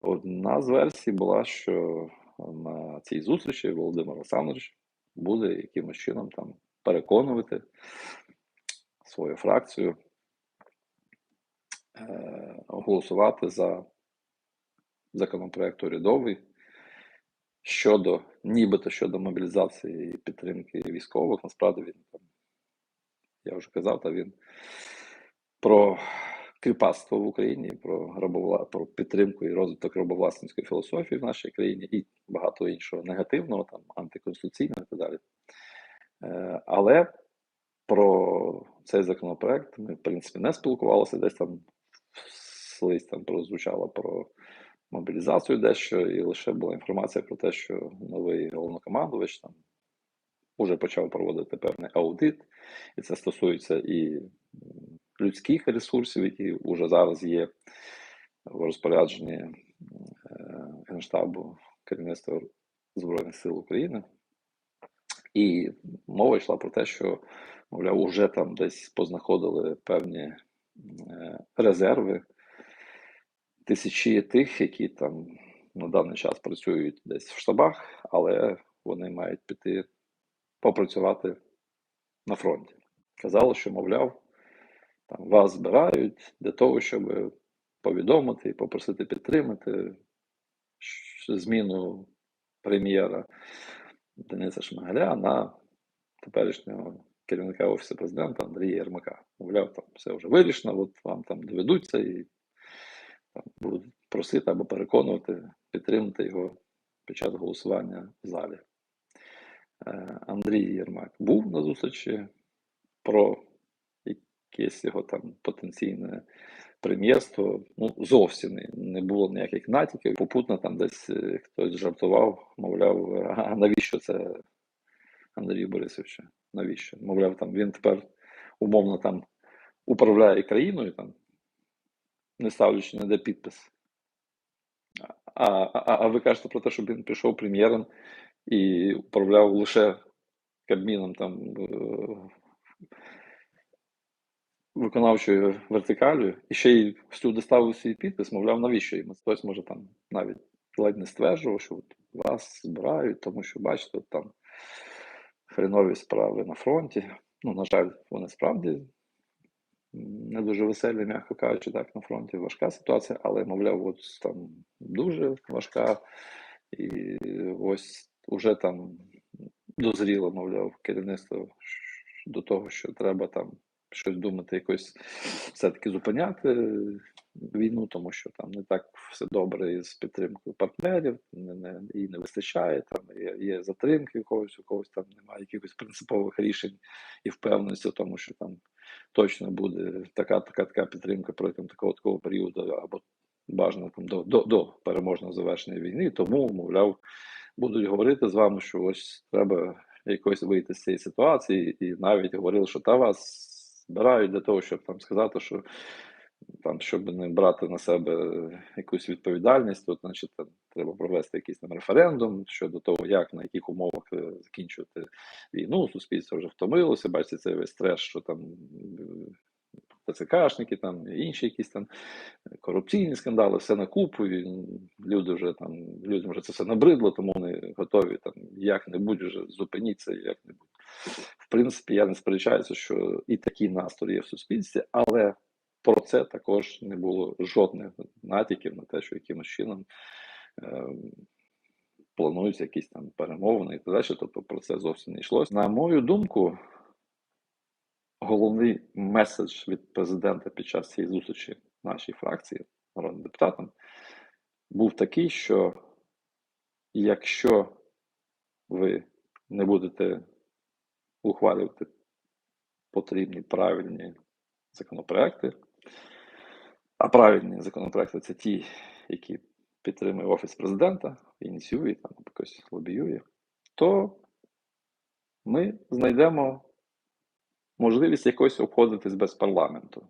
Одна з версій була, що на цій зустрічі Володимир Олександрович буде якимось чином там переконувати свою фракцію е, голосувати за законопроект урядовий щодо, нібито щодо мобілізації і підтримки військових. Насправді він там, я вже казав, та він про кріпацтво в Україні, про рабовла, про підтримку і розвиток рабовласницької філософії в нашій країні і багато іншого негативного, там антиконституційного і так далі. Е, але про цей законопроект ми, в принципі, не спілкувалися. Десь там слизь там прозвучало про мобілізацію дещо, і лише була інформація про те, що новий головнокомандувач там вже почав проводити певний аудит, і це стосується і людських ресурсів, які вже зараз є в розпорядженні е, Генштабу керівництва Збройних сил України. І мова йшла про те, що, мовляв, вже там десь познаходили певні е, резерви, тисячі тих, які там на даний час працюють десь в штабах, але вони мають піти попрацювати на фронті. Казали, що, мовляв, там вас збирають для того, щоб повідомити і попросити підтримати зміну прем'єра Дениса Шмигаля на теперішнього керівника Офісу президента Андрія Єрмака. Мовляв, там все вже вирішено, от вам там доведуться і там, будуть просити або переконувати, підтримати його під час голосування в залі. Е, Андрій Єрмак був на зустрічі про якесь його там потенційне прем'єрство. Ну, зовсім не, було ніяких натяків. Попутно там десь е, хтось жартував, мовляв, а навіщо це Андрію Борисовичу? Навіщо? Мовляв, там він тепер умовно там управляє країною, там, не ставлячи ніде підпис. А, а, а ви кажете про те, щоб він пішов прем'єром і управляв лише Кабміном там виконавчою вертикалю, і ще й всюди ставив свій підпис, мовляв, навіщо їм? Хтось може там навіть ледь не стверджував, що от вас збирають, тому що, бачите, там хренові справи на фронті. Ну, на жаль, вони справді не дуже веселі, м'яко кажучи, так, на фронті важка ситуація, але, мовляв, от там дуже важка. І ось уже там дозріло, мовляв, керівництво до того, що треба там щось думати, якось все-таки зупиняти війну, тому що там не так все добре із підтримкою партнерів, не, не, її не вистачає, там є, є затримки у когось, у когось там немає якихось принципових рішень і впевненості в тому, що там точно буде така, така, така підтримка протягом такого такого періоду, або бажано там до, до, до переможного завершення війни. Тому, мовляв, будуть говорити з вами, що ось треба якось вийти з цієї ситуації, і навіть говорили, що та вас збирають для того, щоб там сказати, що там, щоб не брати на себе якусь відповідальність, то значить там треба провести якийсь там референдум щодо того, як на яких умовах е, закінчувати війну. Суспільство вже втомилося. Бачите, цей весь стрес, що там ТЦКшники, там інші якісь там корупційні скандали, все на купу. І люди вже там людям вже це все набридло, тому вони готові там як-небудь вже зупиніться, як-небудь. В принципі, я не сперечаюся, що і такі настрої є в суспільстві, але про це також не було жодних натяків на те, що якимось чином е, плануються якісь там перемовини і так далі. Тобто про це зовсім не йшлося. На мою думку, головний меседж від президента під час цієї зустрічі нашій фракції, народним депутатам, був такий, що якщо ви не будете ухвалювати потрібні правильні законопроекти, а правильні законопроекти це ті, які підтримує Офіс президента, ініціює там якось лобіює, то ми знайдемо можливість якось обходитись без парламенту.